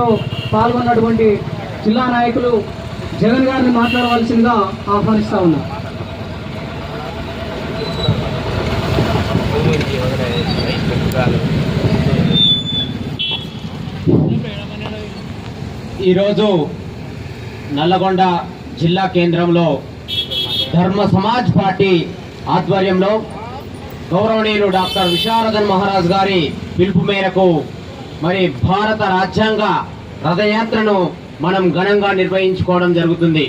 కార్యక్రమంలో పాల్గొన్నటువంటి జిల్లా నాయకులు జగన్ గారిని మాట్లాడవలసిందిగా ఆహ్వానిస్తా ఉన్నా. ఈరోజు నల్లగొండ జిల్లా కేంద్రంలో ధర్మ సమాజ్ పార్టీ ఆధ్వర్యంలో గౌరవనీయులు డాక్టర్ విశారదన్ మహారాజ్ గారి పిలుపు మేరకు మరి భారత రాజ్యాంగ రథయాత్రను మనం ఘనంగా నిర్వహించుకోవడం జరుగుతుంది.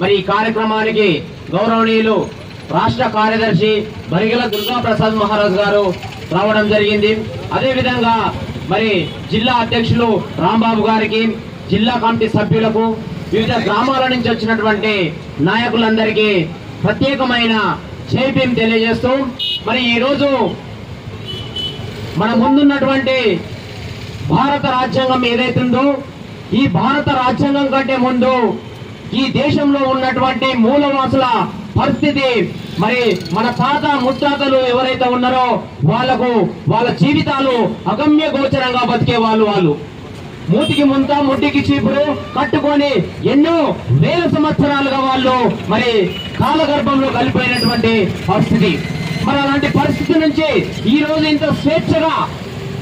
మరి ఈ కార్యక్రమానికి గౌరవనీయులు రాష్ట్ర కార్యదర్శి బరిగల దుర్గాప్రసాద్ మహారాజ్ గారు రావడం జరిగింది. అదేవిధంగా మరి జిల్లా అధ్యక్షులు రాంబాబు గారికి జిల్లా కమిటీ సభ్యులకు వివిధ గ్రామాల నుంచి వచ్చినటువంటి నాయకులందరికీ ప్రత్యేకమైన జైభీం తెలియజేస్తూ మరి ఈరోజు మన ముందున్నటువంటి భారత రాజ్యాంగం ఏదైతుందో ఈ భారత రాజ్యాంగం కంటే ముందు ఈ దేశంలో ఉన్నటువంటి మూలవాసుల పరిస్థితి మరి మన తాత ముత్తాతలు ఎవరైతే ఉన్నారో వాళ్ళకు వాళ్ళ జీవితాలు అగమ్య గోచరంగా బతికే వాళ్ళు వాళ్ళు. మూతికి ముంత ముట్టికి చీపురు కట్టుకొని ఎన్నో వేల సంవత్సరాలుగా వాళ్ళు మరి కాలగర్భంలో కలిపోయినటువంటి పరిస్థితి. మరి అలాంటి పరిస్థితి నుంచి ఈ రోజు ఇంత స్వేచ్ఛగా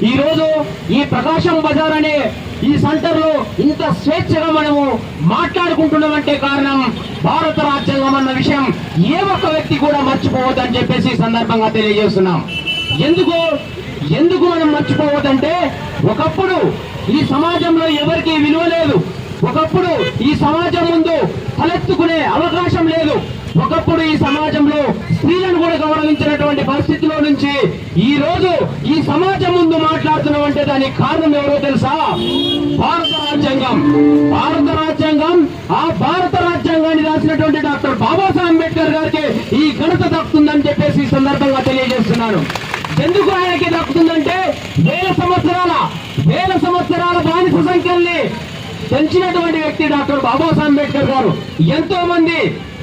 ఈ రోజు ఈ ప్రకాశం బజార్ అనే ఈ సెంటర్లో ఇంత స్వేచ్ఛగా మనము మాట్లాడుకుంటున్నామంటే కారణం భారత రాజ్యాంగం అన్న విషయం. ఏ ఒక్క వ్యక్తి కూడా మర్చిపోవద్దని చెప్పేసి సందర్భంగా తెలియజేస్తున్నాం. ఎందుకు? ఎందుకు మనం మర్చిపోవద్దంటే ఒకప్పుడు ఈ సమాజంలో ఎవరికి విలువ లేదు. ఒకప్పుడు ఈ సమాజం ముందు తలెత్తుకునే అవకాశం లేదు. ఒకప్పుడు ఈ సమాజంలో స్త్రీలను కూడా ఉన్నటువంటి పరిస్థితిలో నుంచి ఈ రోజు ఈ సమాజం ముందు మాట్లాడుతున్నాం అంటే దానికి కారణం ఎవరో తెలుసా? భారత రాజ్యాంగం. భారత రాజ్యాంగం ఆ భారత రాజ్యాంగాన్ని రాసినటువంటి డాక్టర్ బాబాసాహెబ్ అంబేద్కర్ గారికి ఈ ఘనత దక్కుతుందని చెప్పేసి ఈ సందర్భంగా తెలియజేస్తున్నాను. ఎందుకు ఆయనకి దక్కుతుందంటే వేల సంవత్సరాల వేల సంవత్సరాల బానిస సంఖ్యల్ని పెంచినటువంటి వ్యక్తి డాక్టర్ బాబాసాహెబ్ అంబేద్కర్ గారు. ఎంతో మంది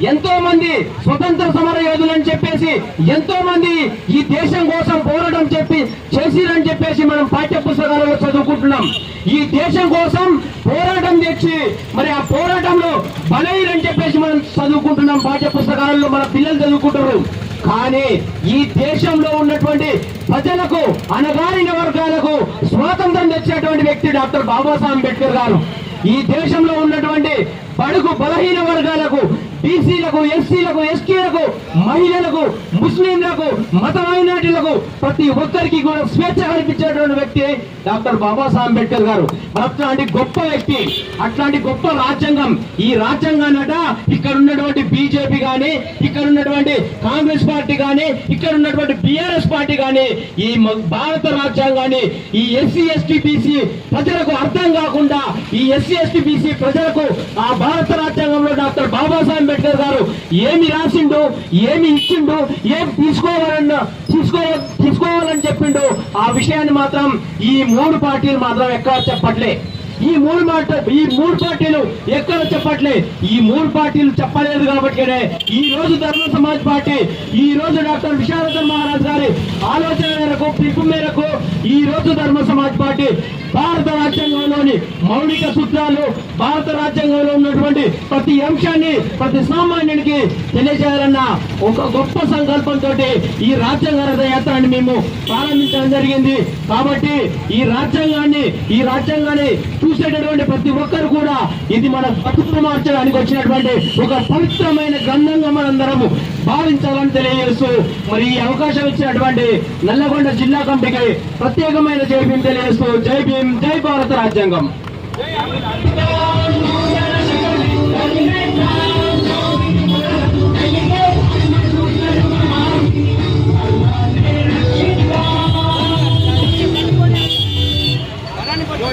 ఎంతో మంది స్వతంత్ర సమర యోధులు అని చెప్పేసి ఎంతో మంది ఈ దేశం కోసం పోరాటం చెప్పి చేసిరని చెప్పేసి మనం పాఠ్య పుస్తకాలలో చదువుకుంటున్నాం. ఈ దేశం కోసం పోరాటం తెచ్చి మరి ఆ పోరాటంలో బలైరని చెప్పేసి మనం చదువుకుంటున్నాం పాఠ్య పుస్తకాలలో మన పిల్లలు చదువుకుంటారు కానీ ఈ దేశంలో ఉన్నటువంటి ప్రజలకు అనగారిన వర్గాలకు స్వాతంత్రం తెచ్చినటువంటి వ్యక్తి డాక్టర్ బాబాసాహెబ్ అంబేద్కర్ గారు. ఈ దేశంలో ఉన్నటువంటి బడుగు బలహీన వర్గాలకు బీసీలకు ఎస్సీలకు ఎస్టీలకు మహిళలకు ముస్లింలకు మత మైనార్టీలకు ప్రతి ఒక్కరికి కూడా స్వేచ్ఛ కల్పించేటువంటి వ్యక్తి డాక్టర్ బాబాసాహెబ్ అంబేద్కర్ గారు. అట్లాంటి గొప్ప వ్యక్తి అట్లాంటి గొప్ప రాజ్యాంగం ఈ రాజ్యాంగాన్నట ఇక్కడ ఉన్నటువంటి బీజేపీ గాని ఇక్కడ ఉన్నటువంటి కాంగ్రెస్ పార్టీ కానీ ఇక్కడ ఉన్నటువంటి బిఆర్ఎస్ పార్టీ కానీ ఈ భారత రాజ్యాంగాన్ని ఈ ఎస్సీ ఎస్టీ బీసీ ప్రజలకు అర్థం కాకుండా ఈ ఎస్సీ ఎస్టీ బీసీ ప్రజలకు ఆ భారత రాజ్యాంగంలో డాక్టర్ బాబాసాహెబ్ అంబేద్కర్ గారు ఏమి రాసిండు ఏమి ఇచ్చిండు ఏం తీసుకోవాలన్న తీసుకో తీసుకోవాలని చెప్పిండు ఆ విషయాన్ని మాత్రం ఈ మూడు పార్టీలు మాత్రం ఎక్కడ చెప్పట్లే. ఈ మూడు మాట ఈ మూడు పార్టీలు ఎక్కడ చెప్పట్లే. ఈ మూడు పార్టీలు చెప్పలేదు కాబట్టి ఈ రోజు ధర్మ సమాజ్ పార్టీ ఈ రోజు డాక్టర్ విశారదన్ మహారాజ్ గారి ఆలోచన మేరకు పిలుపు మేరకు ఈ రోజు ధర్మ సమాజ్ పార్టీ భారత రాజ్యాంగంలోని మౌలిక సూత్రాలు భారత రాజ్యాంగంలో ఉన్నటువంటి ప్రతి అంశాన్ని ప్రతి సామాన్యునికి తెలియజేయాలన్న ఒక గొప్ప సంకల్పంతో ఈ రాజ్యాంగ రథయాత్రని మేము ప్రారంభించడం జరిగింది. కాబట్టి ఈ రాజ్యాంగాన్ని ఈ రాజ్యాంగాన్ని చూసేటటువంటి ప్రతి ఒక్కరు కూడా ఇది మన బతుకు మార్చడానికి వచ్చినటువంటి ఒక పవిత్రమైన గ్రంథంగా మనందరము భావించాలని తెలియజేస్తూ మరి ఈ అవకాశం ఇచ్చినటువంటి నల్లగొండ జిల్లా కమిటీకి ప్రత్యేకమైన జై భీం తెలియజేస్తూ జై భీం జై భారత రాజ్యాంగం.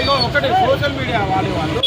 ఇగో సోషల్ మీడియా వాళ్ళు వాళ్ళు.